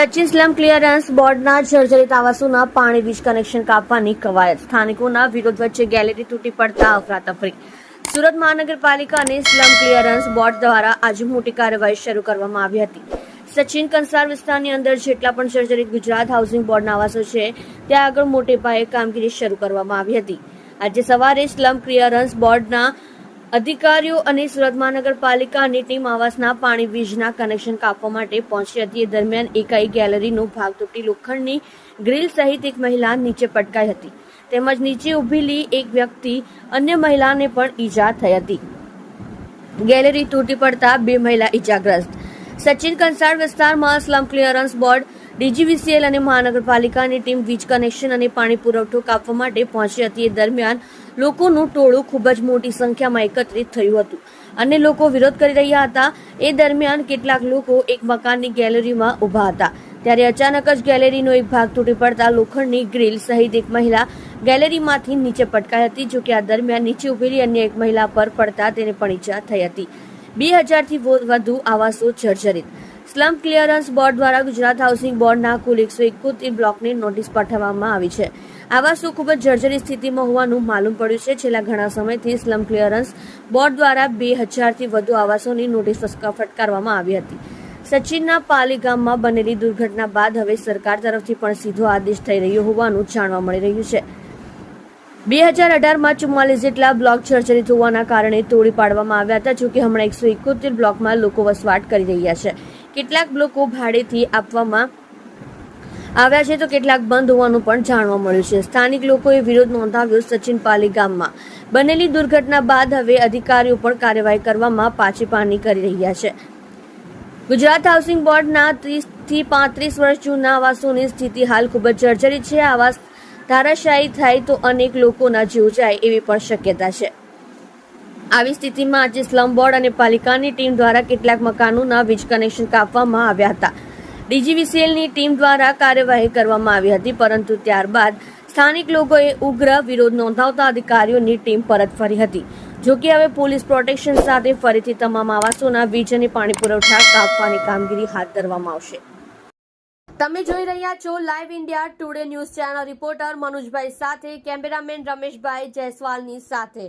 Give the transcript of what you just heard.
Sachin slum clearance બોર્ડના જર્જરિત આવાસોના પાણી વીજ કનેક્શન કાપવાની કવાયત. સ્થાનિકોના વિરોધ વચ્ચે ગેલેરી તૂટી પડતા અફરાતફરી. સુરત મહાનગરપાલિકા અને સ્લમ ક્લિયરન્સ બોર્ડ દ્વારા આજે મોટી કાર્યવાહી શરૂ કરવામાં આવી હતી. સચિન કંસાર વિસ્તારની અંદર જેટલા પણ જર્જરિત ગુજરાત હાઉસિંગ બોર્ડના આવાસો છે, ત્યાં આગળ મોટે પાયે કામગીરી શરૂ કરવામાં આવી હતી. આજે સવારે સ્લમ ક્લિયરન્સ બોર્ડના અધિકારીઓ અને સુરત મહાનગરપાલિકાની ટીમ આવાસના પાણી વીજના કનેક્શન કાપવા માટે પહોંચી હતી. એ દરમિયાન એકાઈ ગેલેરીનો ભાગ તૂટી લોખંડની ગ્રીલ સહિત એક મહિલા નીચે પટકાઈ હતી. તેમજ નીચે ઊભેલી એક વ્યક્તિ અન્ય મહિલાને પણ ઈજા થઈ હતી. ગેલેરી તૂટી પડતા બે મહિલા ઈજાગ્રસ્ત. સચિન કંસાર વિસ્તારમાં સ્લમ ક્લિયરન્સ બોર્ડ ડીજીવીસીએલ અને મહાનગરપાલિકાની ટીમ વીજ કનેક્શન અને પાણી પુરવઠો કાપવા માટે પહોંચી હતી. એ દરમિયાન લોકોનું ટોળું ખૂબ જ મોટી સંખ્યામાં એકત્રિત થયું હતું. અને લોકો વિરોધ કરી રહ્યા હતા. એ દરમિયાન કેટલાક લોકો એક મકાનની ગેલેરીમાં ઊભા હતા. ત્યારે અચાનક જ ગેલેરીનો એક ભાગ તૂટી પડતા લોખંડની ગ્રીલ સહિત એક મહિલા ગેલેરીમાંથી નીચે પટકાઈ હતી, જો કે આ દરમિયાન નીચે ઉભેલી અન્ય એક મહિલા પર પડતા તેને પણ ઈજા થઈ હતી. બે હજારથી વધુ આવાસો જર્જરિત. સ્લમ ક્લિયરન્સ બોર્ડ દ્વારા ગુજરાત હાઉસિંગ બોર્ડના કુલ એકસો એકોતેર બ્લોકને નોટિસ પાઠવવામાં આવી છે. આવાસો ખૂબ જ જર્જરિત સ્થિતિમાં હોવાનું માલુમ પડ્યું છે. છેલ્લા ઘણા સમયથી સ્લમ ક્લિયરન્સ બોર્ડ દ્વારા બે હજારથી વધુ આવાસોની નોટિસ ફટકારવામાં આવી હતી. સચિનના પાલી ગામમાં બનેલી દુર્ઘટના બાદ હવે સરકાર તરફથી પણ સીધો આદેશ થઈ રહ્યો હોવાનું જાણવા મળી રહ્યું છે. બે હજાર અઢારમાં ચુમ્માલીસ જેટલા બ્લોક જર્જરિત હોવાના કારણે તોડી પાડવામાં આવ્યા હતા, જોકે હમણાં એકસો એકોતેર બ્લોકમાં લોકો વસવાટ કરી રહ્યા છે. કેટલાક બ્લોકો ભાડેથી આપવામાં આવ્યા છે તો કેટલાક બંધ હોવાનું પણ જાણવા મળ્યું છે. સ્થાનિક લોકોએ વિરોધ નોંધાવ્યો સચિન પાલી ગામમાં. બનેલી દુર્ઘટના બાદ હવે અધિકારીઓ પણ કાર્યવાહી કરવામાં પાછી પાની કરી રહ્યા છે. ગુજરાત હાઉસિંગ બોર્ડના ત્રીસથી પાંત્રીસ વર્ષ જૂના આવાસોની સ્થિતિ હાલ ખૂબ જ જર્જરિત છે. આવાસ ધારાશાયી થાય તો અનેક લોકોના જીવ જાય એવી પણ શક્યતા છે. આવી સ્થિતિમાં આજે સ્લમ બોર્ડ અને પાલિકાની ટીમ દ્વારા કેટલાક મકાનોના વીજ કનેક્શન કાપવામાં આવ્યા હતા. ડીજીવીસીએલની ટીમ દ્વારા કાર્યવાહી કરવામાં આવી હતી, પરંતુ ત્યારબાદ સ્થાનિક લોકોએ ઉગ્ર વિરોધ નોંધાવતા અધિકારીઓની ટીમ પરત ફરી હતી. જો કે હવે પોલીસ પ્રોટેક્શન સાથે ફરીથી તમામ આવાસોના વીજ અને પાણી પુરવઠા કાપવાની કામગીરી હાથ ધરવામાં આવશે. તમે જોઈ રહ્યા છો live India Today news channel reporter મનોજભાઈ સાથે કેમેરામેન રમેશભાઈ જયસ્વાલની સાથે.